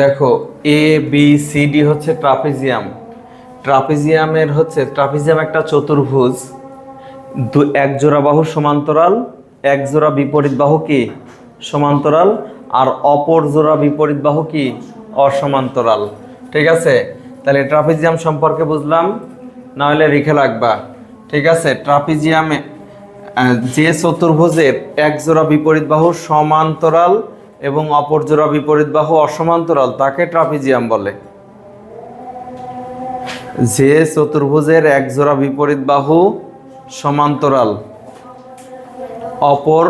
দেখো A B C D হচ্ছে trapezium. ট্রাপিজিয়ামের হচ্ছে, ট্রাপিজিয়াম একটা চতুর্ভুজ। দু, এক জোড়া বাহু সমান্তরাল, এক জোড়া বিপরীত বাহু কি? সমান্তরাল। আর অপর জোড়া বিপরীত বাহু কি? অসমান্তরাল। ঠিক আছে? তাহলে ট্রাপিজিয়াম সম্পর্কে বুঝলাম, না হলে রেখে রাখবা। ঠিক আছে? ট্রাপিজিয়ামে যে চতুর্ভুজের এক জোড়া বিপরীত বাহু সমান্তরাল এবং অপর জোড়া বিপরীত বাহু অসমান্তরাল, তাকে ট্রাপিজিয়াম বলে। যে চতুর্ভুজের এক জোড়া বিপরীত বাহু সমান্তরাল, অপর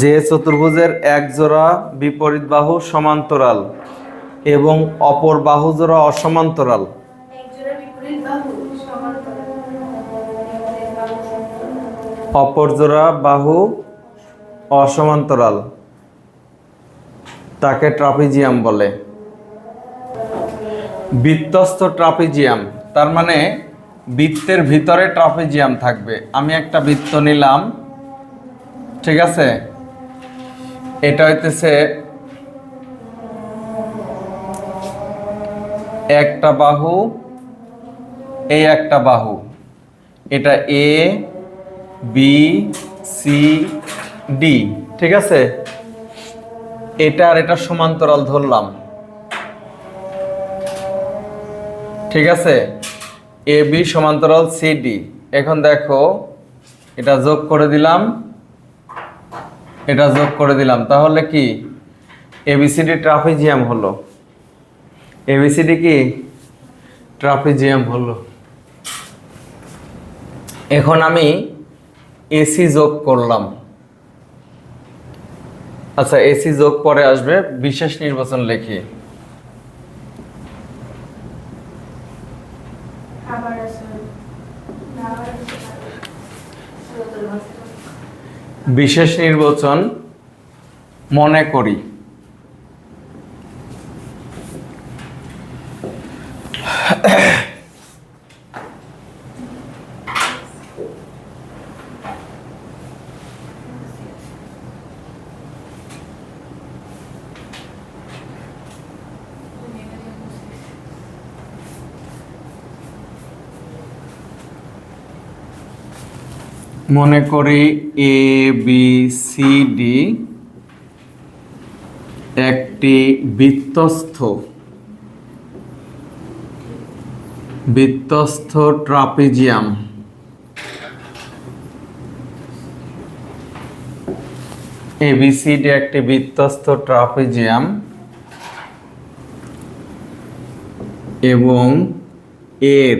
যে চতুর্ভুজের এক জোড়া বিপরীত বাহু সমান্তরাল এবং অপর বাহু জোড়া অসমান্তরাল। অপর জোড়া বাহু অসমান্তরাল, তাকে ট্রাপিজিয়াম বলে। বৃত্তস্থ ট্রাপিজিয়াম, তার মানে বৃত্তের ভিতরে ট্রাপিজিয়াম থাকবে। আমি একটা বৃত্ত নিলাম, ঠিক আছে? এটা হইতেছে একটা বাহু, এই একটা বাহু। এটা এ বি সি ডি ঠিক আছে? এটা আর এটা সমান্তরাল ধরলাম। ঠিক আছে? এ বি সমান্তরাল সি ডি এখন দেখো, এটা যোগ করে দিলাম। এটা যোগ করে দিলাম। তাহলে কি? এবিসিডি ট্রাফিজিয়াম হলো। এবিসিডি কি? ট্রাফিজিয়াম হলো। এখন আমি এসি যোগ করলাম। আচ্ছা এসি যোগ পরে আসবে বিশেষ নির্বাচন লেখি। বিশেষ নির্বাচন মনে করি। মনে করি এ বি সি ডি একটি বৃত্তস্থ। বৃত্তস্থ ট্রাপিজিয়াম। এবিসিডি একটি বৃত্তস্থ ট্রাপিজিয়াম এবং এর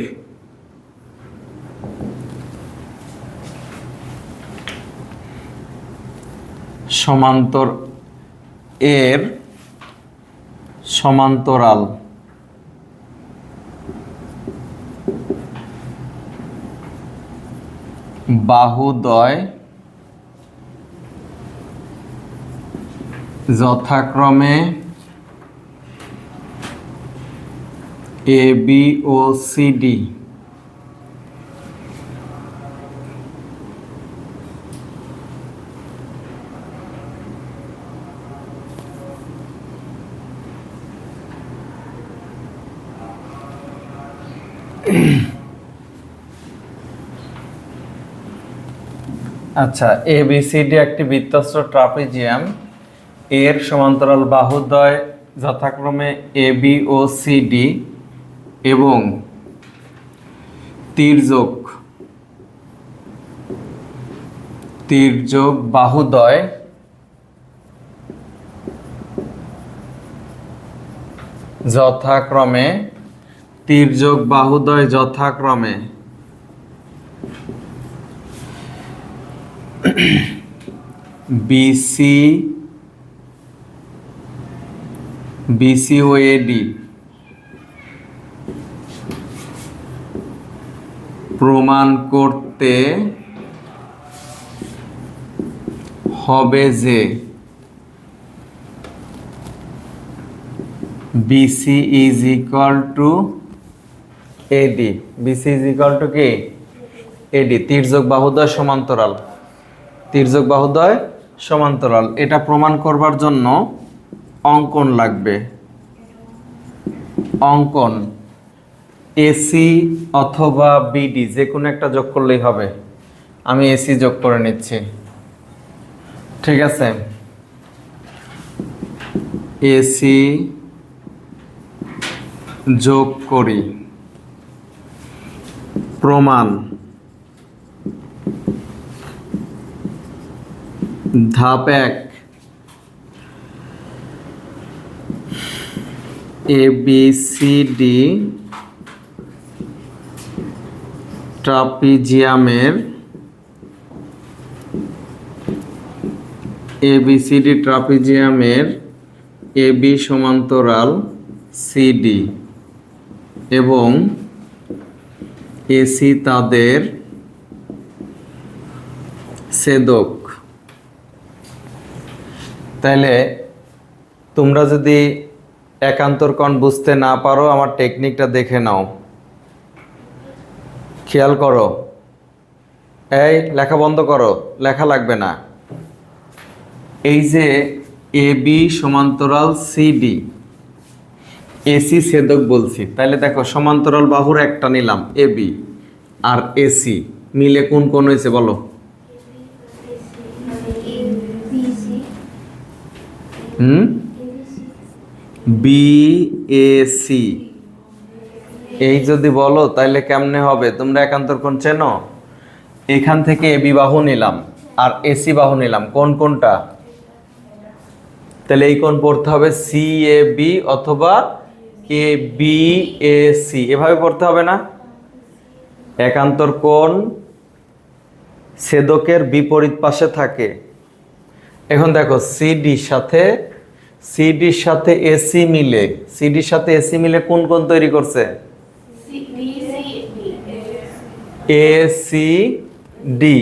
সমান্তর এর সমান্তরাল। বাহুদয় যথাক্রমে এ বি ও সি ডি আচ্ছা এ বি সি ডি একটি বৃত্তস্ত ট্রাপিজিয়াম। এর সমান্তরাল বাহুদ্বয় যথাক্রমে এ বি ও সি ডি এবং তির্যক তির্যক বাহুদ্বয় যথাক্রমে তির্যক বাহুদ্বয় যথাক্রমে বিসি বিসি ও এডি প্রমাণ করতে হবে যে BC is equal to AD BC is equal to কি এডি তির্যক বাহুদ্বয় সমান্তরাল। তির্যক বাহুদ্বয় সমান্তরাল। এটা প্রমাণ করবার জন্য অঙ্কন লাগবে। অঙ্কন। এসি অথবা বিডি যে কোনো একটা যোগ করলেই হবে। আমি এসি যোগ করে নিচ্ছি। ঠিক আছে? এসি যোগ করি। প্রমাণ। ধাপ এক। এ বি সি ডি ট্রাপিজিয়ামের এ বি সি ডি ট্রাপিজিয়ামের এ বি সমান্তরাল সিডি এবং এসি তাদের ছেদক তাইলে তোমরা যদি একান্তরকণ বুঝতে না পারো, আমার টেকনিকটা দেখে নাও। খেয়াল করো। এই, লেখা বন্ধ করো। লেখা লাগবে না। এই যে এ, বি সমান্তরাল, সি সিডি এসি ছেদক বলছি। তাহলে দেখো, সমান্তরাল বাহুর একটা নিলাম, এ, বি। আর এসি মিলে কোন কোন হয়েছে বলো? হুম? সি এই যদি বলো তাহলে কেমনে হবে? তোমরা একান্তর কোণ চেনো? এখান থেকে এ বি বাহু নিলাম, আর এসি বাহু নিলাম। কোন কোনটা? তাহলে এই কোণ পড়তে হবে? সি এ বি অথবা এ বি এ সি এভাবে পড়তে হবে না? একান্তর কোণ ছেদকের বিপরীত পাশে থাকে? এখন দেখো সিডির সাথে সিডির সাথে এসি মিলে। সিডির সাথে এসি মিলে কোন কোন তৈরি করছে? A C D.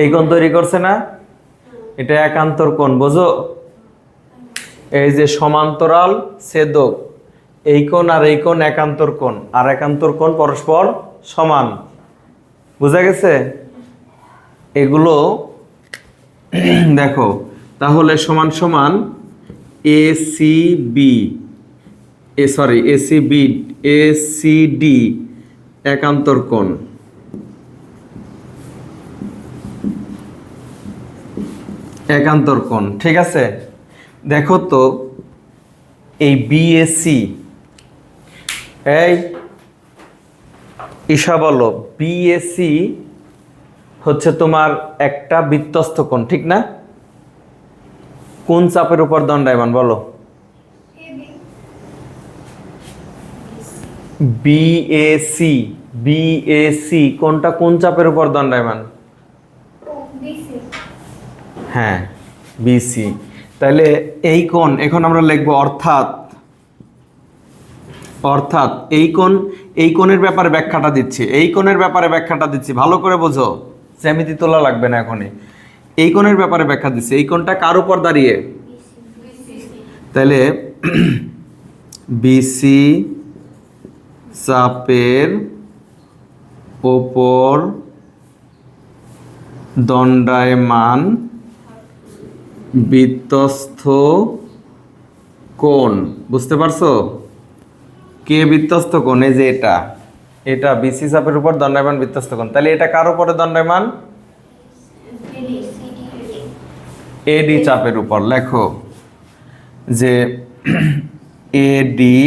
এই কোণ তৈরি করছে না? এটা একান্তর কোণ, বোঝো? এই যে সমান্তরাল ছেদক, এই কোণ আর এই কোণ একান্তর কোণ, আর একান্তর কোণ পরস্পর সমান। বোঝা গেছে? এগুলো, দেখো, তাহলে সমান সমান A C B A sorry A C B A C D একান্তর কোণ। একান্তর কোণ, ঠিক আছে? দেখো তো, এই বিএসসি এই ঈশা বলো বিএসসি হচ্ছে তোমার একটা বৃত্তস্থ কোণ, ঠিক না? কোন চাপের উপর দণ্ডায়মান, বলো? বিএসি বিএসি কোনটা কোন চাপের উপর দণ্ডায়মান? হ্যাঁ বিসি তাহলে এই কোণ, এখন আমরা লিখব অর্থাৎ অর্থাৎ এই কোণ, এই কোণের ব্যাপারে ব্যাখ্যাটা দিচ্ছি। এই কোণের ব্যাপারে ব্যাখ্যাটা দিচ্ছি। ভালো করে বোঝো। জ্যামিতি তোলা লাগবে না এখনই। এই কোণের ব্যাপারে ব্যাখ্যা দিচ্ছি এই কোণটা কার উপর দাঁড়িয়ে? তাহলে বিসি চাপের ওপর দণ্ডায়মান বৃত্তস্থ কোণ। বুঝতে পারছ? কে বৃত্তস্থ কোণ? এই যে এটা। এটা বিসি চাপের উপর দণ্ডায়মান বৃত্তস্থ কোণ। তাহলে এটা কার উপরে দণ্ডায়মান? এডি চাপের উপর লেখো যে এডি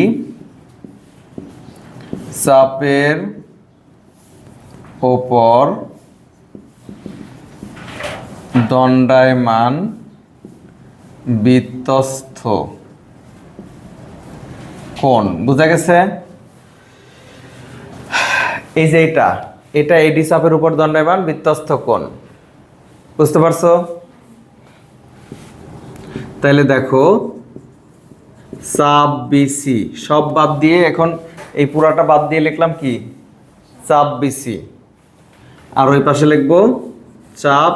চাপের ওপর দণ্ডায়মান বৃত্তস্থ কোণ, বুঝা গেছে? এই যে এটা এটা এডি চাপের উপর দণ্ডায়মান বৃত্তস্থ কোণ, বুঝতে পারছ? তাহলে দেখো চাপ বিসি সব বাদ দিয়ে এখন এই পুরাটা বাদ দিয়ে লিখলাম কি? চাপ বিসি আর ওই পাশে লিখব চাপ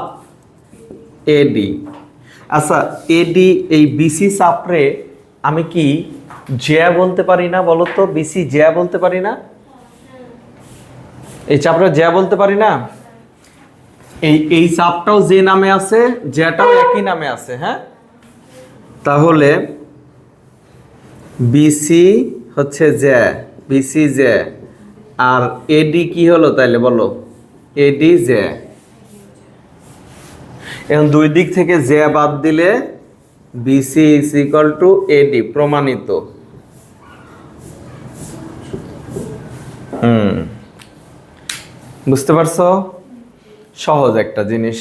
এডি আচ্ছা এডি এই বিসি চাপরে আমি কি জ্যা বলতে পারি না বলো তো? বিসি জ্যা বলতে পারি না? এই চাপটা জ্যা বলতে পারি না? এই এই চাপটাও যে নামে আছে, জ্যাটাও একই নামে আছে হ্যাঁ? তাহলে বিসি হচ্ছে জে বিসি জে আর এডি কি হলো তাইলে বলো? এডি জে এখন দুই দিক থেকে জে বাদ দিলে BC is equal to AD প্রমাণিত। বুঝতে পারছ? সহজ একটা জিনিস।